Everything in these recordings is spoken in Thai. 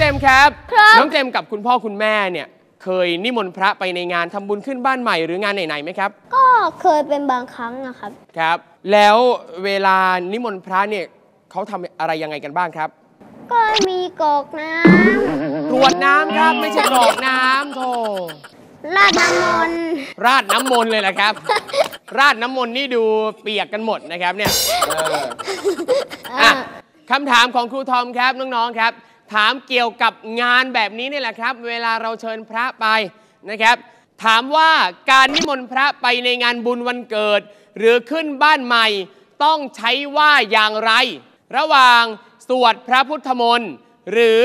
ครับครับ น้องเจมส์กับคุณพ่อคุณแม่เนี่ย เคยนิมนต์พระไปในงานทำบุญขึ้นบ้านใหม่หรืองานไหนๆไหมครับ ก็เคยเป็นบางครั้งนะครับ ครับ แล้วเวลานิมนต์พระเนี่ยเขาทำอะไรยังไงกันบ้างครับ ก็มีกรอกน้กรวดน้ำครับไม่ใช่กรอกน้ำโธ่ำราดน้ำมนต์ราดน้ำมนต์เลยแหละครับ ราดน้ำมนต์นี่ดูเปียกกันหมดนะครับเนี่ยเอออะคำถามของครูทอมครับน้องๆครับ ถามเกี่ยวกับงานแบบนี้นี่แหละครับ เวลาเราเชิญพระไปนะครับ ถามว่าการนิมนต์พระไปในงานบุญวันเกิด หรือขึ้นบ้านใหม่ต้องใช้ว่าอย่างไร ระหว่างสวดพระพุทธมนต์หรือ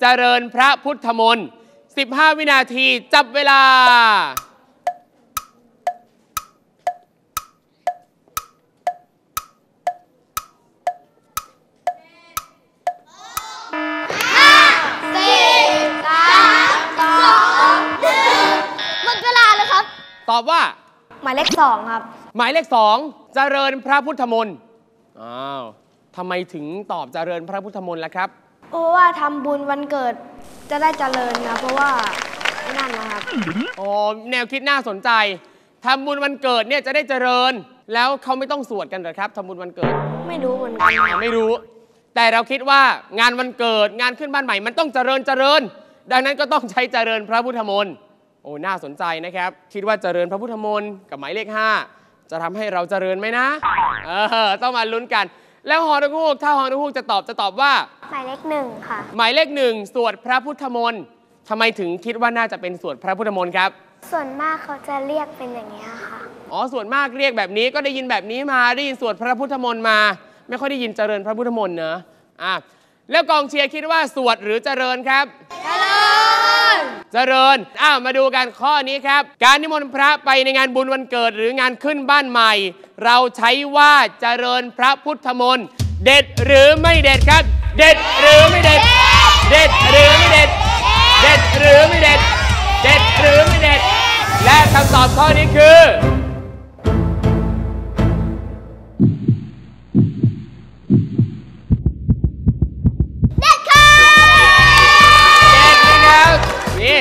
เจริญพระพุทธมนต์15 วินาทีจับเวลา อบว่า หมายเลขสองครับ หมายเลขสองเจริญพระพุทธมนต์อ้าวทำไมถึงตอบเจริญพระพุทธมนต์ล่ะครับ เพราะว่าทำบุญวันเกิดจะได้เจริญนะเพราะว่านั่นนะครับ อ๋อแนวคิดน่าสนใจทำบุญวันเกิดเนี่ยจะได้เจริญ แล้วเขาไม่ต้องสวดกันเหรอครับทำบุญวันเกิดไม่รู้เหมือนกันอะไม่รู้ แต่เราคิดว่างานวันเกิดงานขึ้นบ้านใหม่มันต้องเจริญเจริญ ดังนั้นก็ต้องใช้เจริญพระพุทธมนต์โอ้น่าสนใจนะครับ คิดว่าเจริญพระพุทธมนต์กับหมายเลข 5 จะทำให้เราเจริญไหมนะ เออ ต้องมาลุ้นกัน แล้วฮอนุฮูกถ้าฮอนุฮูกจะตอบจะตอบว่า หมายเลขหนึ่งค่ะ หมายเลขหนึ่งสวดพระพุทธมนต์ทำไมถึงคิดว่าน่าจะเป็นสวดพระพุทธมนต์ครับ ส่วนมากเขาจะเรียกเป็นอย่างนี้ยค่ะ อ๋อ ส่วนมากเรียกแบบนี้ก็ได้ยินแบบนี้มา ได้ยินสวดพระพุทธมนต์มา ไม่ค่อยได้ยินเจริญพระพุทธมนต์เนอะอะแล้วกองเชียร์คิดว่าสวดหรือเจริญครับเจริญ เจริญอ้าวมาดูกันข้อนี้ครับ การนิมนต์พระไปในงานบุญวันเกิดหรืองานขึ้นบ้านใหม่ เราใช้ว่าเจริญพระพุทธมนต์เด็ดหรือไม่เด็ดครับ เด็ดหรือไม่เด็ด เด็ดหรือไม่เด็ด เด็ดหรือไม่เด็ด เด็ดหรือไม่เด็ด และคำตอบข้อนี้คือ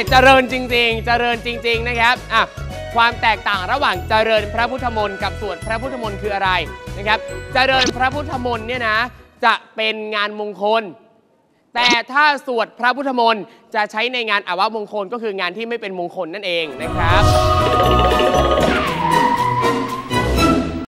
เจริญจริง ๆ เจริญจริง ๆ นะครับอะความแตกต่างระหว่างเจริญพระพุทธมนต์กับสวดพระพุทธมนต์คืออะไรนะครับ เจริญพระพุทธมนต์เนี่ยนะจะเป็นงานมงคล แต่ถ้าสวดพระพุทธมนต์จะใช้ในงานอาวมงคลก็คืองานที่ไม่เป็นมงคลนั่นเองนะครับ